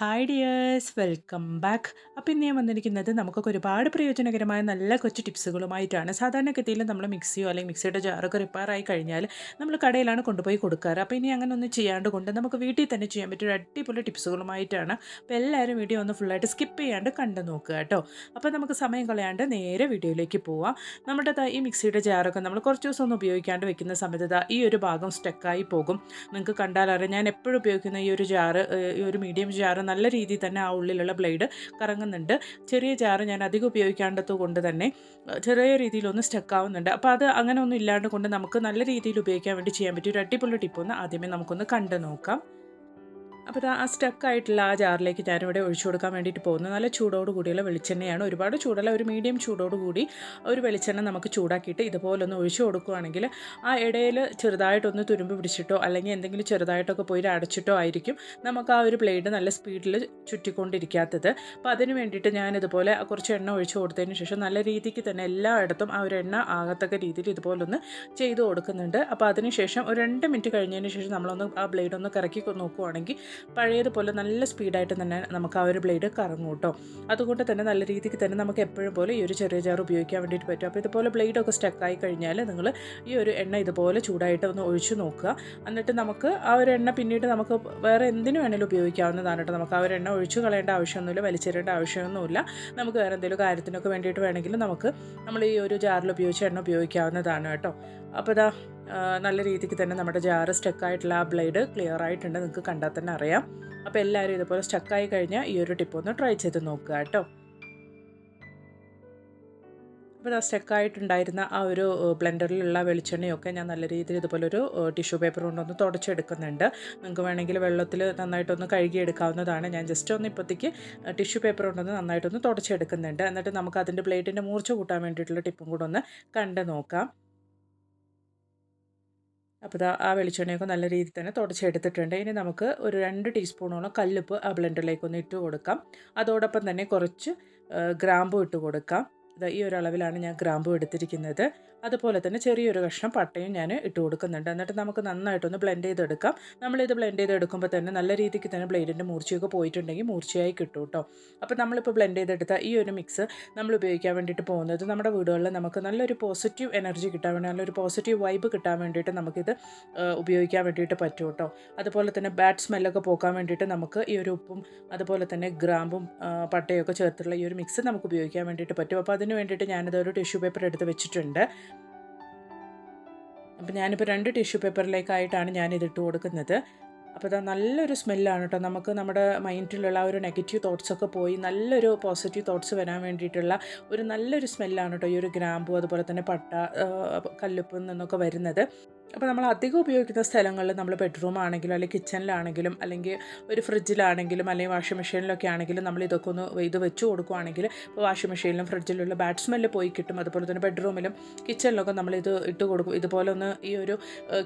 Hi dears welcome back അപ്പോൾ ഇന്ന് ഞാൻ വന്നിരിക്കുന്നത് നമുക്കൊക്കെ ഒരുപാട് പ്രയോജനകരമായ നല്ല കൊച്ചു ടിപ്സുകളുമായിട്ടാണ്. സാധാരണഗതിയിൽ നമ്മൾ മിക്സിയോ അല്ലെങ്കിൽ മിക്സിയുടെ ജാറൊക്കെ റിപ്പയറായി കഴിഞ്ഞാൽ നമ്മൾ കടയിലാണ് കൊണ്ടുപോയി കൊടുക്കാറ്. അപ്പോൾ ഇനി അങ്ങനെ ഒന്നും ചെയ്യാണ്ട് കൊണ്ട് നമുക്ക് വീട്ടിൽ തന്നെ ചെയ്യാൻ പറ്റിയ അടിപൊളി ടിപ്സുകളുമായിട്ടാണ് അപ്പോൾ എല്ലാവരും വീഡിയോ ഒന്ന് ഫുള്ളായിട്ട് സ്കിപ്പ് ചെയ്യാണ്ട് കണ്ടു നോക്കുക കേട്ടോ. അപ്പോൾ നമുക്ക് സമയം കളയാണ്ട് നേരെ വീഡിയോയിലേക്ക് പോവാം. നമ്മുടെ ഈ മിക്സിയുടെ ജാറൊക്കെ നമ്മൾ കുറച്ച് ദിവസം ഒന്നും ഉപയോഗിക്കാണ്ട് വെക്കുന്ന സമയത്ത് ഈ ഒരു ഭാഗം സ്റ്റക്കായി പോകും. നിങ്ങൾക്ക് കണ്ടാലറിയാം ഞാൻ എപ്പോഴും ഉപയോഗിക്കുന്ന ഈ ഒരു ജാറ് ഈ ഒരു മീഡിയം ജാറ് നല്ല രീതിയിൽ തന്നെ ആ ഉള്ളിലുള്ള ബ്ലേഡ് കറങ്ങുന്നുണ്ട്. ചെറിയ ജാറ് ഞാൻ അധികം ഉപയോഗിക്കാണ്ടത് കൊണ്ട് തന്നെ ചെറിയ രീതിയിലൊന്ന് സ്റ്റക്ക് ആവുന്നുണ്ട്. അപ്പോൾ അത് അങ്ങനെ ഒന്നും ഇല്ലാണ്ട് കൊണ്ട് നമുക്ക് നല്ല രീതിയിൽ ഉപയോഗിക്കാൻ വേണ്ടി ചെയ്യാൻ പറ്റിയ ഒരു അടിപൊളി ടിപ്പൊന്ന് ആദ്യമേ നമുക്കൊന്ന് കണ്ടു നോക്കാം അപ്പോൾ ആ സ്റ്റക്ക് ആയിട്ടുള്ള ആ ജാറിലേക്ക് ഞാനിവിടെ ഒഴിച്ചു കൊടുക്കാൻ വേണ്ടിയിട്ട് പോകുന്നത് നല്ല ചൂടോട് കൂടിയുള്ള വെളിച്ചെണ്ണയാണ്. ഒരുപാട് ചൂടല്ല ഒരു മീഡിയം ചൂടോട് കൂടി ഒരു വെളിച്ചെണ്ണ നമുക്ക് ചൂടാക്കിയിട്ട് ഇതുപോലെ ഒന്ന് ഒഴിച്ചു കൊടുക്കുകയാണെങ്കിൽ ആ ഇടയിൽ ചെറുതായിട്ടൊന്ന് തുരുമ്പ് പിടിച്ചിട്ടോ അല്ലെങ്കിൽ എന്തെങ്കിലും ചെറുതായിട്ടൊക്കെ പോയി അടച്ചിട്ടോ ആയിരിക്കും നമുക്ക് ആ ഒരു പ്ലേറ്റ് നല്ല സ്പീഡിൽ ചുറ്റിക്കൊണ്ടിരിക്കാത്തത്. അപ്പോൾ അതിന് വേണ്ടിയിട്ട് ഞാൻ ഇതുപോലെ കുറച്ച് എണ്ണ ഒഴിച്ചു കൊടുത്തതിന് ശേഷം നല്ല രീതിക്ക് തന്നെ എല്ലായിടത്തും ആ ഒരു എണ്ണ ആകത്തക്ക രീതിയിൽ ഇതുപോലൊന്ന് ചെയ്ത് കൊടുക്കുന്നുണ്ട്. അപ്പോൾ അതിന് ശേഷം ഒരു രണ്ട് മിനിറ്റ് കഴിഞ്ഞതിന് ശേഷം നമ്മളൊന്ന് ആ ബ്ലേഡ് ഒന്ന് കറക്കി നോക്കുവാണെങ്കിൽ പഴയതുപോലെ നല്ല സ്പീഡായിട്ട് തന്നെ നമുക്ക് ആ ഒരു ബ്ലേഡ് കറങ്ങും കേട്ടോ. അതുകൊണ്ട് തന്നെ നല്ല രീതിക്ക് തന്നെ നമുക്ക് എപ്പോഴും പോലെ ഈ ഒരു ചെറിയ ജാർ ഉപയോഗിക്കാൻ വേണ്ടിയിട്ട് പറ്റും. അപ്പോൾ ഇതുപോലെ ബ്ലേഡൊക്കെ സ്റ്റക്കായി കഴിഞ്ഞാൽ നിങ്ങൾ ഈ ഒരു എണ്ണ ഇതുപോലെ ചൂടായിട്ട് ഒന്ന് ഒഴിച്ചു നോക്കുക. എന്നിട്ട് നമുക്ക് ആ ഒരു എണ്ണ പിന്നീട് നമുക്ക് വേറെ എന്തിനു വേണമെങ്കിലും ഉപയോഗിക്കാവുന്നതാണ് കേട്ടോ. നമുക്ക് ആ ഒരു എണ്ണ ഒഴിച്ചു കളയേണ്ട ആവശ്യമൊന്നുമില്ല വലിച്ചെറിയേണ്ട ആവശ്യമൊന്നുമില്ല. നമുക്ക് വേറെ എന്തെങ്കിലും കാര്യത്തിനൊക്കെ വേണ്ടിയിട്ട് വേണമെങ്കിലും നമുക്ക് നമ്മൾ ഈ ഒരു ജാറിൽ ഉപയോഗിച്ച് എണ്ണ ഉപയോഗിക്കാവുന്നതാണ് കേട്ടോ. അപ്പോൾ ഇതാ നല്ല രീതിക്ക് തന്നെ നമ്മുടെ ജാറ് സ്റ്റക്കായിട്ടുള്ള ആ ബ്ലേഡ് ക്ലിയർ ആയിട്ടുണ്ട്. നിങ്ങൾക്ക് കണ്ടാൽ തന്നെ അറിയാം. അപ്പോൾ എല്ലാവരും ഇതുപോലെ സ്റ്റക്കായി കഴിഞ്ഞാൽ ഈ ഒരു ടിപ്പ് ഒന്ന് ട്രൈ ചെയ്ത് നോക്കുക കേട്ടോ. അപ്പോൾ ആ സ്റ്റക്കായിട്ടുണ്ടായിരുന്ന ആ ഒരു ബ്ലെൻഡറിലുള്ള വെളിച്ചെണ്ണയൊക്കെ ഞാൻ നല്ല രീതിയിൽ ഇതുപോലൊരു ടിഷ്യൂ പേപ്പർ കൊണ്ടൊന്ന് തുടച്ചെടുക്കുന്നുണ്ട്. നിങ്ങൾക്ക് വേണമെങ്കിൽ വെള്ളത്തിൽ നന്നായിട്ടൊന്ന് കഴുകിയെടുക്കാവുന്നതാണ്. ഞാൻ ജസ്റ്റ് ഒന്ന് ഇപ്പോഴത്തേക്ക് ടിഷ്യൂ പേപ്പർ കൊണ്ടൊന്ന് നന്നായിട്ടൊന്ന് തുടച്ചെടുക്കുന്നുണ്ട്. എന്നിട്ട് നമുക്ക് അതിന്റെ പ്ലേറ്റിന്റെ മൂർച്ച കൂട്ടാൻ വേണ്ടിയിട്ടുള്ള ടിപ്പും കൂടെ ഒന്ന് കണ്ട് നോക്കാം. അപ്പോൾ ആ വെളിച്ചെണ്ണയൊക്കെ നല്ല രീതിയിൽ തന്നെ തുടച്ചെടുത്തിട്ടുണ്ട്. ഇനി നമുക്ക് ഒരു രണ്ട് ടീസ്പൂണോളം കല്ലുപ്പ് ആ ബ്ലെൻഡറിലേക്ക് ഒന്ന് ഇട്ട് കൊടുക്കാം. അതോടൊപ്പം തന്നെ കുറച്ച് ഗ്രാമ്പു ഇട്ട് കൊടുക്കാം. ഈ ഒരു അളവിലാണ് ഞാൻ ഗ്രാമ്പു എടുത്തിരിക്കുന്നത്. അതുപോലെ തന്നെ ചെറിയൊരു കഷ്ണം പട്ടയും ഞാൻ ഇട്ട് കൊടുക്കുന്നുണ്ട്. എന്നിട്ട് നമുക്ക് നന്നായിട്ടൊന്ന് ബ്ലെൻഡ് ചെയ്തെടുക്കാം. നമ്മളിത് ബ്ലെൻഡ് ചെയ്തെടുക്കുമ്പോൾ തന്നെ നല്ല രീതിക്ക് തന്നെ ബ്ലേഡിന്റെ മൂർച്ചയൊക്കെ പോയിട്ടുണ്ടെങ്കിൽ മൂർച്ചയായി കിട്ടും കേട്ടോ അപ്പോൾ നമ്മളിപ്പോൾ ബ്ലെൻഡ് ചെയ്തെടുത്ത ഈ ഒരു മിക്സ് നമ്മൾ ഉപയോഗിക്കാൻ വേണ്ടിയിട്ട് പോകുന്നത് നമ്മുടെ വീടുകളിൽ നമുക്ക് നല്ലൊരു പോസിറ്റീവ് എനർജി കിട്ടാൻ വേണ്ടി നല്ലൊരു പോസിറ്റീവ് വൈബ് കിട്ടാൻ വേണ്ടിയിട്ട് നമുക്കിത് ഉപയോഗിക്കാൻ വേണ്ടിയിട്ട് പറ്റും കേട്ടോ അതുപോലെ തന്നെ ബാഡ് സ്മെല്ലൊക്കെ പോകാൻ വേണ്ടിയിട്ട് നമുക്ക് ഈ ഒരു ഉപ്പും അതുപോലെ തന്നെ ഗ്രാമ്പും പട്ടയൊക്കെ ചേർത്തുള്ള ഈ ഒരു മിക്സ് നമുക്ക് ഉപയോഗിക്കാൻ വേണ്ടിയിട്ട് പറ്റും. അപ്പോൾ അതിന് വേണ്ടിയിട്ട് ഞാനത് ഒരു ടിഷ്യൂ പേപ്പർ എടുത്ത് വെച്ചിട്ടുണ്ട്. അപ്പോൾ ഞാനിപ്പോൾ രണ്ട് ടിഷ്യൂ പേപ്പറിലേക്കായിട്ടാണ് ഞാൻ ഇട്ട് കൊടുക്കുന്നത്. അപ്പോൾ അത് നല്ലൊരു സ്മെല്ലാണ് കേട്ടോ നമുക്ക് നമ്മുടെ മൈൻഡിലുള്ള ഒരു നെഗറ്റീവ് തോട്ട്സൊക്കെ പോയി നല്ലൊരു പോസിറ്റീവ് തോട്ട്സ് വരാൻ വേണ്ടിയിട്ടുള്ള ഒരു നല്ലൊരു സ്മെല്ലാണ് കേട്ടോ ഈ ഒരു ഗ്രാമ്പു അതുപോലെ തന്നെ പട്ട കല്ലുപ്പിൽ നിന്നൊക്കെ വരുന്നത്. അപ്പോൾ നമ്മൾ അധികം ഉപയോഗിക്കുന്ന സ്ഥലങ്ങളിൽ നമ്മൾ ബെഡ്റൂം ആണെങ്കിലും അല്ലെങ്കിൽ കിച്ചണിലാണെങ്കിലും അല്ലെങ്കിൽ ഒരു ഫ്രിഡ്ജിലാണെങ്കിലും അല്ലെങ്കിൽ വാഷിംഗ് മെഷീനിലൊക്കെ ആണെങ്കിലും നമ്മൾ ഇതൊക്കെ ഒന്ന് ഇത് വെച്ച് കൊടുക്കുകയാണെങ്കിൽ ഇപ്പോൾ വാഷിംഗ് മെഷീനിലും ഫ്രിഡ്ജിലുള്ള ബാഡ് സ്മെല്ല് പോയി കിട്ടും. അതുപോലെ തന്നെ ബെഡ്റൂമിലും കിച്ചണിലൊക്കെ നമ്മൾ ഇത് ഇട്ട് കൊടുക്കും. ഇതുപോലെ ഒന്ന് ഈ ഒരു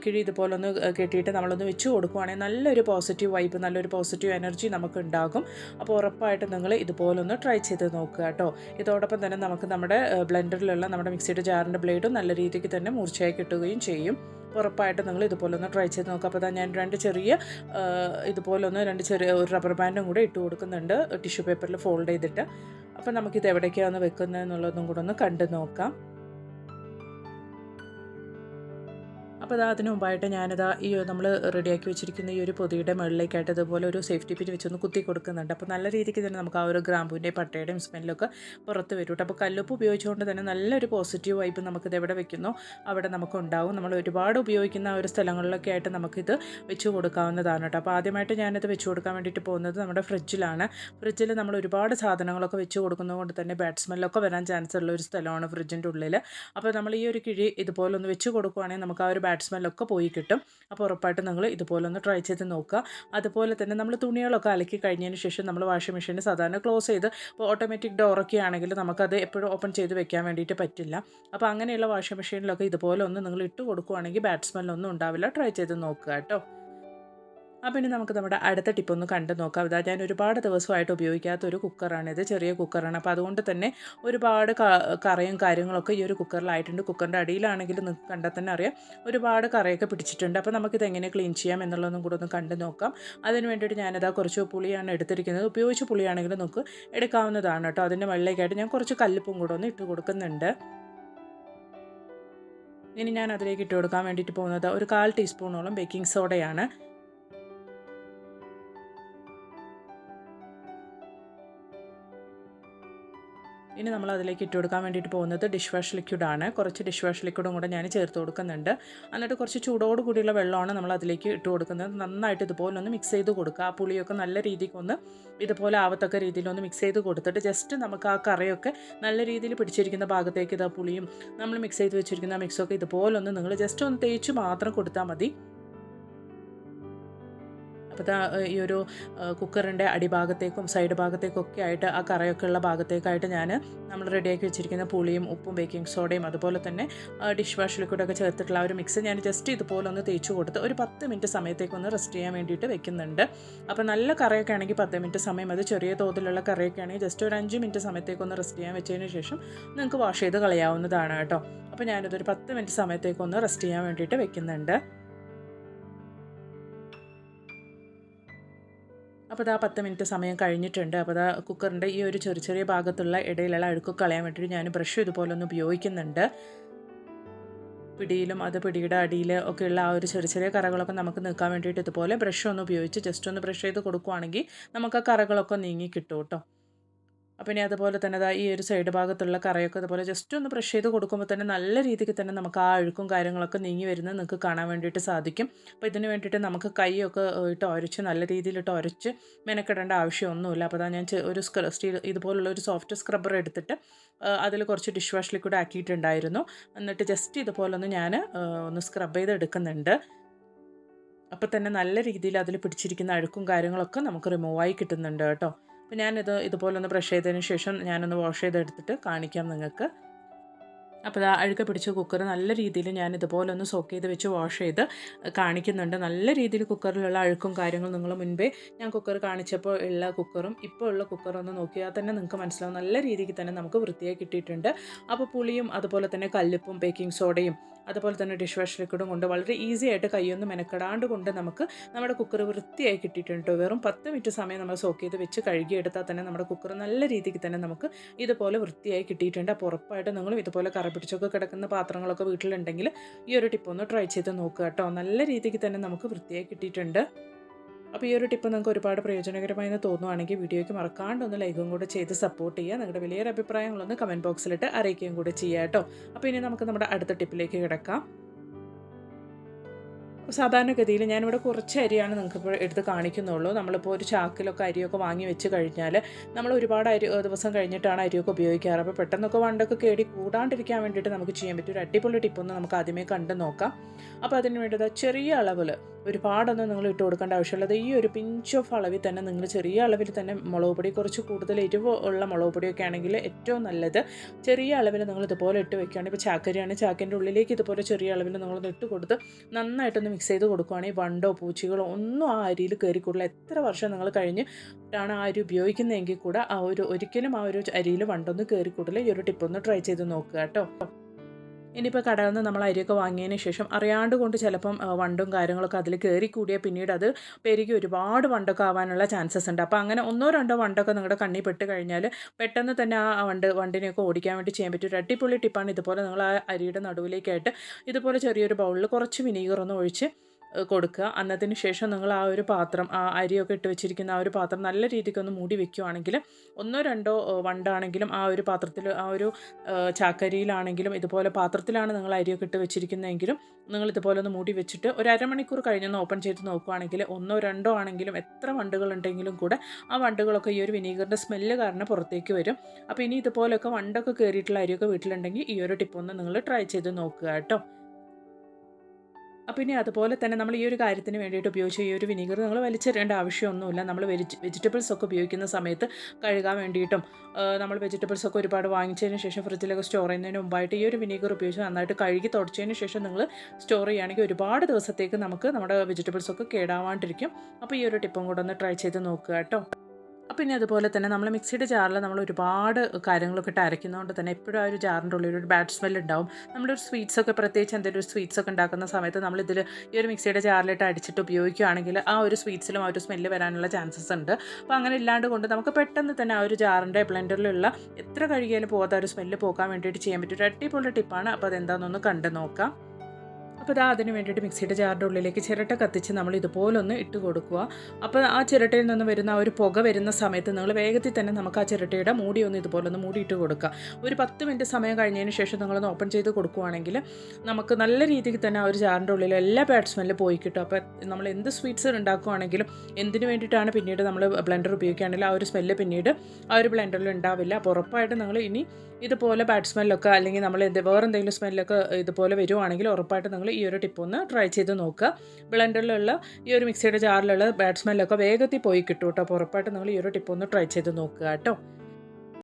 കിഴി ഇതുപോലെ ഒന്ന് കെട്ടിയിട്ട് നമ്മളൊന്ന് വെച്ച് കൊടുക്കുകയാണെങ്കിൽ നല്ലൊരു പോസിറ്റീവ് വൈബ് നല്ലൊരു പോസിറ്റീവ് എനർജി നമുക്ക് ഉണ്ടാകും. അപ്പോൾ ഉറപ്പായിട്ട് നിങ്ങൾ ഇതുപോലൊന്ന് ട്രൈ ചെയ്ത് നോക്കുക കേട്ടോ. ഇതോടൊപ്പം തന്നെ നമുക്ക് നമ്മുടെ ബ്ലെൻഡറിലുള്ള നമ്മുടെ മിക്സിയുടെ ജാറിന്റെ ബ്ലേഡും നല്ല രീതിക്ക് തന്നെ മൂർച്ചയായി കിട്ടുകയും ചെയ്യും. ഉറപ്പായിട്ടും നിങ്ങൾ ഇതുപോലെ ഒന്ന് ട്രൈ ചെയ്ത് നോക്കുക അപ്പോൾ ഞാൻ രണ്ട് ചെറിയ ഇതുപോലെ ഒന്ന് രണ്ട് ചെറിയ ഒരു റബ്ബർ ബാൻഡും കൂടെ ഇട്ട് കൊടുക്കുന്നുണ്ട് ടിഷ്യൂ പേപ്പറിൽ ഫോൾഡ് ചെയ്തിട്ട്. അപ്പോൾ നമുക്കിത് എവിടേക്കാണ് വെക്കുന്നത് എന്നുള്ളതും കൂടെ ഒന്ന് കണ്ടു നോക്കാം. അപ്പോൾ അതാ അതിന് മുമ്പായിട്ട് ഞാനിതാ ഈ നമ്മൾ റെഡിയാക്കി വെച്ചിരിക്കുന്ന ഈ ഒരു പൊതിയുടെ മുകളിലേക്കായിട്ട് ഇതുപോലെ ഒരു സേഫ്റ്റി പിൻ വെച്ചൊന്ന് കുത്തി കൊടുക്കുന്നുണ്ട്. അപ്പോൾ നല്ല രീതിക്ക് തന്നെ നമുക്ക് ആ ഒരു ഗ്രാമ്പൂന്റെയും പട്ടയുടെയും സ്മെല്ലൊക്കെ പുറത്ത് വരും അപ്പോൾ കല്ലുപ്പ് ഉപയോഗിച്ചുകൊണ്ട് തന്നെ നല്ലൊരു പോസിറ്റീവ് വൈബ് നമുക്കിത് എവിടെ വെക്കുന്നോ അവിടെ നമുക്ക് ഉണ്ടാവും നമ്മൾ ഒരുപാട് ഉപയോഗിക്കുന്ന ആ ഒരു സ്ഥലങ്ങളിലൊക്കെ ആയിട്ട് നമുക്കിത് വെച്ച് കൊടുക്കാവുന്നതാണ് കേട്ടോ. അപ്പോൾ ആദ്യമായിട്ട് ഞാനിത് വെച്ച് കൊടുക്കാൻ വേണ്ടിയിട്ട് പോകുന്നത് നമ്മുടെ ഫ്രിഡ്ജിലാണ്. ഫ്രിഡ്ജിൽ നമ്മൾ ഒരുപാട് സാധനങ്ങളൊക്കെ വെച്ച് കൊടുക്കുന്നതുകൊണ്ട് തന്നെ ബാഡ് സ്മെല്ലൊക്കെ വരാൻ ചാൻസ് ഉള്ള ഒരു സ്ഥലമാണ് ഫ്രിഡ്ജിന്റെ ഉള്ളിൽ. അപ്പോൾ നമ്മൾ ഈ ഒരു കിഴി ഇതുപോലെ ഒന്ന് വെച്ച് കൊടുക്കുകയാണെങ്കിൽ നമുക്ക് ആ ഒരു ബാഡ് സ്മെല്ലൊക്കെ പോയി കിട്ടും. അപ്പോൾ ഉറപ്പായിട്ടും നിങ്ങൾ ഇതുപോലെ ഒന്ന് ട്രൈ ചെയ്ത് നോക്കുക. അതുപോലെ തന്നെ നമ്മൾ തുണികളൊക്കെ അലക്കി കഴിഞ്ഞതിന് ശേഷം നമ്മൾ വാഷിംഗ് മെഷീൻ സാധാരണ ക്ലോസ് ചെയ്ത് ഇപ്പോൾ ഓട്ടോമാറ്റിക് ഡോറൊക്കെ ആണെങ്കിൽ നമുക്കത് എപ്പോഴും ഓപ്പൺ ചെയ്ത് വെക്കാൻ വേണ്ടിയിട്ട് പറ്റില്ല. അപ്പോൾ അങ്ങനെയുള്ള വാഷിംഗ് മെഷീനിലൊക്കെ ഇതുപോലെ ഒന്ന് നിങ്ങൾ ഇട്ട് കൊടുക്കുകയാണെങ്കിൽ ബാഡ് സ്മെല്ലൊന്നും ഉണ്ടാവില്ല. ട്രൈ ചെയ്ത് നോക്കുക കേട്ടോ. അപ്പോൾ ഇനി നമുക്ക് നമ്മുടെ അടുത്ത ടിപ്പൊന്ന് കണ്ടു നോക്കാം. ഇതാ ഞാൻ ഒരുപാട് ദിവസമായിട്ട് ഉപയോഗിക്കാത്ത ഒരു കുക്കറാണ് ഇത് ചെറിയ കുക്കറാണ് അപ്പോൾ അതുകൊണ്ട് തന്നെ ഒരുപാട് കറയും കാര്യങ്ങളൊക്കെ ഈ ഒരു കുക്കറിലായിട്ടുണ്ട് കുക്കറിന്റെ അടിയിലാണെങ്കിൽ കണ്ടാൽ തന്നെ അറിയാം. ഒരുപാട് കറയൊക്കെ പിടിച്ചിട്ടുണ്ട്. അപ്പോൾ നമുക്കിത് എങ്ങനെ ക്ലീൻ ചെയ്യാം എന്നുള്ളതും കൂടെ ഒന്ന് കണ്ടു നോക്കാം. അതിന് വേണ്ടിയിട്ട് ഞാനിതാ കുറച്ച് പുളിയാണ് എടുത്തിരിക്കുന്നത്. ഉപയോഗിച്ച് പുളിയാണെങ്കിൽ നമുക്ക് എടുക്കാവുന്നതാണ് കേട്ടോ. അതിന്റെ മുകളിലേക്കായിട്ട് ഞാൻ കുറച്ച് കല്ലുപ്പും കൂടെ ഒന്ന് ഇട്ട് കൊടുക്കുന്നുണ്ട്. ഇനി ഞാൻ അതിലേക്ക് ഇട്ട് കൊടുക്കാൻ വേണ്ടിയിട്ട് പോകുന്നത് ഒരു കാൽ ടീസ്പൂണോളം ബേക്കിംഗ് സോഡയാണ് ഇനി നമ്മൾ അതിലേക്ക് ഇട്ട് കൊടുക്കാൻ വേണ്ടിയിട്ട് പോകുന്നത് ഡിഷ് വാഷ് ലിക്വിഡാണ് കുറച്ച് ഡിഷ് വാഷ് ലിക്വിഡും കൂടെ ഞാൻ ചേർത്ത് കൊടുക്കുന്നുണ്ട്. എന്നിട്ട് കുറച്ച് ചൂടോട് കൂടിയുള്ള വെള്ളമാണ് നമ്മൾ അതിലേക്ക് ഇട്ട് കൊടുക്കുന്നത്. നന്നായിട്ട് ഇതുപോലെ ഒന്ന് മിക്സ് ചെയ്ത് കൊടുക്കുക. ആ പുളിയൊക്കെ നല്ല രീതിക്ക് ഒന്ന് ഇതുപോലെ ആവത്തക്ക രീതിയിലൊന്ന് മിക്സ് ചെയ്ത് കൊടുത്തിട്ട് ജസ്റ്റ് നമുക്ക് ആ കറിയൊക്കെ നല്ല രീതിയിൽ പിടിച്ചിരിക്കുന്ന ഭാഗത്തേക്ക് ഇതാ പുളിയും നമ്മൾ മിക്സ് ചെയ്ത് വെച്ചിരിക്കുന്ന മിക്സൊക്കെ ഇതുപോലെ ഒന്ന് നിങ്ങൾ ജസ്റ്റ് ഒന്ന് തേച്ച് മാത്രം കൊടുത്താൽ മതി. അപ്പോൾ ഈ ഒരു കുക്കറിന്റെ അടിഭാഗത്തേക്കും സൈഡ് ഭാഗത്തേക്കൊക്കെ ആയിട്ട് ആ കറയൊക്കെ ഉള്ള ഭാഗത്തേക്കായിട്ട് ഞാൻ നമ്മൾ റെഡിയാക്കി വെച്ചിരിക്കുന്ന പുളിയും ഉപ്പും ബേക്കിംഗ് സോഡയും അതുപോലെ തന്നെ ഡിഷ് വാഷ് ലിക്വിഡൊക്കെ ചേർത്തിട്ടുള്ള ആ ഒരു മിക്സ് ഞാൻ ജസ്റ്റ് ഇതുപോലെ ഒന്ന് തേച്ച് കൊടുത്ത് ഒരു പത്ത് മിനിറ്റ് സമയത്തേക്കൊന്ന് റെസ്റ്റ് ചെയ്യാൻ വേണ്ടിയിട്ട് വെക്കുന്നുണ്ട്. അപ്പോൾ നല്ല കറയൊക്കെ ആണെങ്കിൽ പത്ത് മിനിറ്റ് സമയം അത് ചെറിയ തോതിലുള്ള കറിയൊക്കെ ആണെങ്കിൽ ജസ്റ്റ് ഒരു അഞ്ച് മിനിറ്റ് സമയത്തേക്കൊന്ന് റെസ്റ്റ് ചെയ്യാൻ വെച്ചതിന് ശേഷം നിങ്ങൾക്ക് വാഷ് ചെയ്ത് കളയാവുന്നതാണ് കേട്ടോ. അപ്പോൾ ഞാനിതൊരു പത്ത് മിനിറ്റ് സമയത്തേക്കൊന്ന് റെസ്റ്റ് ചെയ്യാൻ വേണ്ടിയിട്ട് വെക്കുന്നുണ്ട്. അപ്പോൾ അതാ പത്ത് മിനിറ്റ് സമയം കഴിഞ്ഞിട്ടുണ്ട്. അപ്പോൾ അതാ കുക്കറിന്റെ ഈ ഒരു ചെറിയ ചെറിയ ഭാഗത്തുള്ള ഇടയിലുള്ള അഴുക്ക് കളയാൻ വേണ്ടിയിട്ട് ഞാൻ ബ്രഷ് ഇതുപോലെ ഒന്ന് ഉപയോഗിക്കുന്നുണ്ട്. പിടിയിലും അത് പിടിയുടെ അടിയിൽ ഒക്കെയുള്ള ആ ഒരു ചെറിയ ചെറിയ കറകളൊക്കെ നമുക്ക് നീക്കാൻ വേണ്ടിയിട്ട് ഇതുപോലെ ബ്രഷ് ഒന്ന് ഉപയോഗിച്ച് ജസ്റ്റ് ഒന്ന് ബ്രഷ് ചെയ്ത് കൊടുക്കുവാണെങ്കിൽ നമുക്ക് ആ കറകളൊക്കെ നീങ്ങി കിട്ടും കേട്ടോ. ഇനി അതുപോലെ തന്നെ അതാ ഈ ഒരു സൈഡ് ഭാഗത്തുള്ള കറയൊക്കെ അതുപോലെ ജസ്റ്റ് ഒന്ന് ബ്രഷ് ചെയ്ത് കൊടുക്കുമ്പോൾ തന്നെ നല്ല രീതിക്ക് തന്നെ നമുക്ക് ആ അഴുക്കും കാര്യങ്ങളൊക്കെ നീങ്ങി വരുന്നത് നിങ്ങൾക്ക് കാണാൻ വേണ്ടിയിട്ട് സാധിക്കും. അപ്പോൾ ഇതിന് വേണ്ടിയിട്ട് നമുക്ക് കൈയൊക്കെ ഇട്ട് ഉരച്ച് നല്ല രീതിയിലിട്ട് ഉരച്ച് മെനക്കെടേണ്ട ആവശ്യമൊന്നുമില്ല. അപ്പോൾ അതാ ഞാൻ ഒരു സ്റ്റീൽ ഇതുപോലുള്ള ഒരു സോഫ്റ്റ് സ്ക്രബ്ബർ എടുത്തിട്ട് അതിൽ കുറച്ച് ഡിഷ് വാഷ് ലിക്വിഡ് ആക്കിയിട്ടുണ്ടായിരുന്നു. എന്നിട്ട് ജസ്റ്റ് ഇതുപോലെ ഒന്ന് ഞാൻ ഒന്ന് സ്ക്രബ് ചെയ്ത് എടുക്കുന്നുണ്ട്. അപ്പോൾ തന്നെ നല്ല രീതിയിൽ അതിൽ പിടിച്ചിരിക്കുന്ന അഴുക്കും കാര്യങ്ങളൊക്കെ നമുക്ക് റിമൂവായി കിട്ടുന്നുണ്ട് കേട്ടോ. അപ്പോൾ ഞാനിത് ഇതുപോലെ ഒന്ന് ബ്രഷ് ചെയ്തതിന് ശേഷം ഞാനൊന്ന് വാഷ് ചെയ്തെടുത്തിട്ട് കാണിക്കാം നിങ്ങൾക്ക്. അപ്പോൾ ആ അഴുക്ക പിടിച്ച കുക്കർ നല്ല രീതിയിൽ ഞാൻ ഇതുപോലെ ഒന്ന് സോക്ക് ചെയ്ത് വെച്ച് വാഷ് ചെയ്ത് കാണിക്കുന്നുണ്ട്. നല്ല രീതിയിൽ കുക്കറിലുള്ള അഴുക്കും കാര്യങ്ങളും നിങ്ങൾ മുൻപേ ഞാൻ കുക്കർ കാണിച്ചപ്പോൾ ഉള്ള കുക്കറും ഇപ്പോൾ ഉള്ള കുക്കറും ഒന്ന് നോക്കിയാൽ തന്നെ നിങ്ങൾക്ക് മനസ്സിലാവും. നല്ല രീതിക്ക് തന്നെ നമുക്ക് വൃത്തിയായി കിട്ടിയിട്ടുണ്ട്. അപ്പോൾ പുളിയും അതുപോലെ തന്നെ കല്ലുപ്പും ബേക്കിംഗ് സോഡയും അതുപോലെ തന്നെ ഡിഷ് വാഷ് ലിക്വിഡും കൊണ്ട് വളരെ ഈസി ആയിട്ട് കൈയൊന്നും മെനക്കെടാണ്ട് കൊണ്ട് നമുക്ക് നമ്മുടെ കുക്കർ വൃത്തിയായി കിട്ടിയിട്ടുണ്ട് വെറും പത്ത് മിനിറ്റ് സമയം നമ്മൾ സോക്ക് ചെയ്ത് വെച്ച് കഴുകിയെടുത്താൽ തന്നെ നമ്മുടെ കുക്കർ നല്ല രീതിക്ക് തന്നെ നമുക്ക് ഇതുപോലെ വൃത്തിയായി കിട്ടിയിട്ടുണ്ട്. അപ്പോൾ ഉറപ്പായിട്ടും നിങ്ങളും ഇതുപോലെ കറ പിടിച്ചൊക്കെ കിടക്കുന്ന പാത്രങ്ങളൊക്കെ വീട്ടിലുണ്ടെങ്കിൽ ഈ ഒരു ടിപ്പ് ഒന്ന് ട്രൈ ചെയ്ത് നോക്കുക കേട്ടോ നല്ല രീതിക്ക് തന്നെ നമുക്ക് വൃത്തിയായി കിട്ടിയിട്ടുണ്ട്. അപ്പോൾ ഈ ഒരു ടിപ്പ് നിങ്ങൾക്ക് ഒരുപാട് പ്രയോജനകരമായി എന്ന് തോന്നുവാണെങ്കിൽ വീഡിയോയ്ക്ക് മറക്കാണ്ട് ഒന്ന് ലൈക്കും കൂടെ ചെയ്ത് സപ്പോർട്ട് ചെയ്യുക. നിങ്ങളുടെ വലിയൊരു അഭിപ്രായങ്ങളൊന്ന് കമന്റ് ബോക്സിലിട്ട് അറിയിക്കുകയും കൂടെ ചെയ്യാം കേട്ടോ. അപ്പോൾ ഇനി നമുക്ക് നമ്മുടെ അടുത്ത ടിപ്പിലേക്ക് കിടക്കാം. സാധാരണഗതിയിൽ ഞാനിവിടെ കുറച്ച് അരിയാണ് നിങ്ങൾക്ക് ഇപ്പോൾ എടുത്ത് കാണിക്കുന്നുള്ളൂ. നമ്മളിപ്പോൾ ഒരു ചാക്കിലൊക്കെ അരിയൊക്കെ വാങ്ങി വെച്ച് കഴിഞ്ഞാൽ നമ്മൾ ഒരുപാട് അരി ദിവസം കഴിഞ്ഞിട്ടാണ് അരിയൊക്കെ ഉപയോഗിക്കാറ്. അപ്പോൾ പെട്ടെന്നൊക്കെ വണ്ടൊക്കെ കേടി കൂടാണ്ടിരിക്കാൻ വേണ്ടിയിട്ട് നമുക്ക് ചെയ്യാൻ പറ്റും ഒരു അടിപൊളി ടിപ്പൊന്ന് നമുക്ക് ആദ്യമേ കണ്ട് നോക്കാം. അപ്പോൾ അതിന് വേണ്ടത് ചെറിയ അളവിൽ ഒരുപാടൊന്നും നിങ്ങൾ ഇട്ട് കൊടുക്കേണ്ട ആവശ്യമുള്ളത് ഈ ഒരു പിഞ്ച് ഓഫ് അളവിൽ തന്നെ നിങ്ങൾ ചെറിയ അളവിൽ തന്നെ മുളക് പൊടി കുറച്ച് കൂടുതൽ എരിവ് ഉള്ള മുളക് പൊടിയൊക്കെ ആണെങ്കിൽ ഏറ്റവും നല്ലത് ചെറിയ അളവിൽ നിങ്ങൾ ഇതുപോലെ ഇട്ട് വെക്കുകയാണെങ്കിൽ ഇപ്പോൾ ചാക്കരിയാണ് ചാക്കിന്റെ ഉള്ളിലേക്ക് ഇതുപോലെ ചെറിയ അളവിൽ നിങ്ങളൊന്ന് ഇട്ട് കൊടുത്ത് നന്നായിട്ടൊന്ന് മിക്സ് ചെയ്ത് കൊടുക്കുകയാണെങ്കിൽ വണ്ടോ പൂച്ചകളോ ഒന്നും ആ അരിയിൽ കയറിക്കൂടില്ല. എത്ര വർഷം നിങ്ങൾ കഴിഞ്ഞ് ആണ് ആ അരി ഉപയോഗിക്കുന്നതെങ്കിൽ കൂടെ ആ ഒരു ഒരിക്കലും ആ ഒരു അരിയിൽ വണ്ടൊന്നും കയറിക്കൂടില്ല. ഈ ഒരു ടിപ്പൊന്ന് ട്രൈ ചെയ്ത് നോക്കുക കേട്ടോ. ഇനിയിപ്പോൾ കടയിൽ നിന്ന് നമ്മൾ അരിയൊക്കെ വാങ്ങിയതിന് ശേഷം അറിയാണ്ട് കൊണ്ട് ചിലപ്പം വണ്ടും കാര്യങ്ങളൊക്കെ അതിൽ കയറി കൂടിയാൽ പിന്നീട് അത് പെരുകി ഒരുപാട് വണ്ടൊക്കെ ആവാനുള്ള ചാൻസസ് ഉണ്ട്. അപ്പോൾ അങ്ങനെ ഒന്നോ രണ്ടോ വണ്ടൊക്കെ നിങ്ങളുടെ കണ്ണിൽ പെട്ട് കഴിഞ്ഞാൽ പെട്ടെന്ന് തന്നെ ആ വണ്ട് വണ്ടിനെയൊക്കെ ഓടിക്കാൻ വേണ്ടി ചെയ്യാൻ പറ്റും ഒരു അടിപൊളി ടിപ്പാണ് ഇതുപോലെ നിങ്ങൾ ആ അരിയുടെ നടുവിലേക്കായിട്ട് ഇതുപോലെ ചെറിയൊരു ബൗളിൽ കുറച്ച് വിനീഗർ ഒന്ന് ഒഴിച്ച് കൊടുക്കുക. അന്നത്തിന് ശേഷം നിങ്ങൾ ആ ഒരു പാത്രം ആ അരിയൊക്കെ ഇട്ട് വെച്ചിരിക്കുന്ന ആ ഒരു പാത്രം നല്ല രീതിക്ക് ഒന്ന് മൂടി വെക്കുകയാണെങ്കിൽ ഒന്നോ രണ്ടോ വണ്ടാണെങ്കിലും ആ ഒരു പാത്രത്തിൽ ആ ഒരു ചാക്കരിയിലാണെങ്കിലും ഇതുപോലെ പാത്രത്തിലാണ് നിങ്ങൾ അരിയൊക്കെ ഇട്ട് വെച്ചിരിക്കുന്നതെങ്കിലും നിങ്ങൾ ഇതുപോലെ ഒന്ന് മൂടി വെച്ചിട്ട് ഒരു അരമണിക്കൂർ കഴിഞ്ഞൊന്ന് ഓപ്പൺ ചെയ്ത് നോക്കുകയാണെങ്കിൽ ഒന്നോ രണ്ടോ ആണെങ്കിലും എത്ര വണ്ടുകൾ ഉണ്ടെങ്കിലും കൂടെ ആ വണ്ടുകളൊക്കെ ഈ ഒരു വിനീഗറിന്റെ സ്മെല്ല് കാരണം പുറത്തേക്ക് വരും. അപ്പോൾ ഇനി ഇതുപോലെയൊക്കെ വണ്ടൊക്കെ കയറിയിട്ടുള്ള അരിയൊക്കെ വീട്ടിലുണ്ടെങ്കിൽ ഈ ഒരു ടിപ്പൊന്ന് നിങ്ങൾ ട്രൈ ചെയ്ത് നോക്കുക കേട്ടോ. ഇനി അതുപോലെ തന്നെ നമ്മൾ ഈ ഒരു കാര്യത്തിന് വേണ്ടിയിട്ട് ഉപയോഗിച്ച ഈ ഒരു വിനീഗർ നിങ്ങൾ വലിച്ചെറിയേണ്ട ആവശ്യമൊന്നുമില്ല. നമ്മൾ വെജി വെജിറ്റബിൾസ് ഒക്കെ ഉപയോഗിക്കുന്ന സമയത്ത് കഴുകാൻ വേണ്ടിയിട്ടും നമ്മൾ വെജിറ്റബിൾസ് ഒക്കെ ഒരുപാട് വാങ്ങിച്ചതിന് ശേഷം ഫ്രിഡ്ജിലൊക്കെ സ്റ്റോർ ചെയ്യുന്നതിന് മുമ്പായിട്ട് ഈ ഒരു വിനീഗർ ഉപയോഗിച്ച് നന്നായിട്ട് കഴുകി തുടച്ചതിന് ശേഷം നിങ്ങൾ സ്റ്റോർ ചെയ്യുകയാണെങ്കിൽ ഒരുപാട് ദിവസത്തേക്ക് നമുക്ക് നമ്മുടെ വെജിറ്റബിൾസ് ഒക്കെ കേടാവാണ്ടിരിക്കും. അപ്പോൾ ഈ ഒരു ടിപ്പും കൂടെ ഒന്ന് ട്രൈ ചെയ്ത് നോക്കുക കേട്ടോ. ഇനി അതുപോലെ തന്നെ നമ്മൾ മിക്സിയുടെ ജാറിൽ നമ്മൾ ഒരുപാട് കാര്യങ്ങളൊക്കെ ഇട്ട് അരയ്ക്കുന്നതുകൊണ്ട് തന്നെ എപ്പോഴും ആ ഒരു ജാറിന്റെ ഉള്ളിൽ ഒരു ബാഡ് സ്മെൽ ഉണ്ടാവും നമ്മളൊരു സ്വീറ്റ്സ് ഒക്കെ പ്രത്യേകിച്ച് എന്തെങ്കിലും ഒരു സ്വീറ്റ്സ് ഒക്കെ ഉണ്ടാക്കുന്ന സമയത്ത് നമ്മൾ ഇതിൽ ഈ ഒരു മിക്സിയുടെ ജാറിലിട്ട് അടിച്ചിട്ട് ഉപയോഗിക്കുകയാണെങ്കിൽ ആ ഒരു സ്വീറ്റ്സിലും ആ ഒരു സ്മെല്ല് വരാനുള്ള ചാൻസസ് ഉണ്ട്. അപ്പോൾ അങ്ങനെ ഇല്ലാണ്ട് കൊണ്ട് നമുക്ക് പെട്ടെന്ന് തന്നെ ആ ഒരു ജാറിന്റെ ബ്ലെൻഡറിലുള്ള എത്ര കഴുകിയാലും പോകാത്ത ഒരു സ്മെല്ല് പോകാൻ വേണ്ടിയിട്ട് ചെയ്യാൻ പറ്റും ഒരു അടിപൊളി ടിപ്പാണ് അപ്പോൾ അതെന്താണെന്നൊന്ന് കണ്ടു നോക്കാം. അപ്പോൾ ഇതാ അതിന് വേണ്ടിയിട്ട് മിക്സിയുടെ ജാറിന്റെ ഉള്ളിലേക്ക് ചിരട്ട കത്തിച്ച് നമ്മൾ ഇതുപോലൊന്ന് ഇട്ട് കൊടുക്കുക. അപ്പോൾ ആ ചിരട്ടയിൽ നിന്ന് വരുന്ന ആ ഒരു പുക വരുന്ന സമയത്ത് നിങ്ങൾ വേഗത്തിൽ തന്നെ നമുക്ക് ആ ചിരട്ടയുടെ മൂടി ഒന്ന് ഇതുപോലൊന്ന് മൂടിയിട്ട് കൊടുക്കുക. ഒരു പത്ത് മിനിറ്റ് സമയം കഴിഞ്ഞതിന് ശേഷം നിങ്ങളൊന്ന് ഓപ്പൺ ചെയ്ത് കൊടുക്കുകയാണെങ്കിൽ നമുക്ക് നല്ല രീതിക്ക് തന്നെ ആ ഒരു ജാറിന്റെ ഉള്ളിൽ എല്ലാ ബാഡ് പോയി കിട്ടും. അപ്പോൾ നമ്മൾ എന്ത് സ്വീറ്റ്സ് ഉണ്ടാക്കുകയാണെങ്കിലും എന്തിനു വേണ്ടിയിട്ടാണ് പിന്നീട് നമ്മൾ ബ്ലെൻഡർ ഉപയോഗിക്കുകയാണെങ്കിൽ ആ ഒരു സ്മെല്ല് പിന്നീട് ആ ഒരു ബ്ലെൻഡറിൽ ഉണ്ടാവില്ല. അപ്പോൾ ഉറപ്പായിട്ട് നിങ്ങൾ ഇനി ഇതുപോലെ ബാഡ് സ്മെല്ലൊക്കെ അല്ലെങ്കിൽ നമ്മൾ എന്ത് വേറെ എന്തെങ്കിലും സ്മെല്ലൊക്കെ ഇതുപോലെ വരുവാണെങ്കിൽ ഉറപ്പായിട്ട് നിങ്ങൾ ഈ ഒരു ടിപ്പ് ഒന്ന് ട്രൈ ചെയ്ത് നോക്കുക. ബ്ലെൻഡറിലുള്ള ഈ ഒരു മിക്സിയുടെ ജാറിലുള്ള ബാഡ് സ്മെല്ലൊക്കെ വേഗത്തിൽ പോയി കിട്ടും കേട്ടോ അപ്പോൾ ഉറപ്പായിട്ട് നിങ്ങൾ ഈ ഒരു ടിപ്പ് ഒന്ന് ട്രൈ ചെയ്ത് നോക്കുക കേട്ടോ.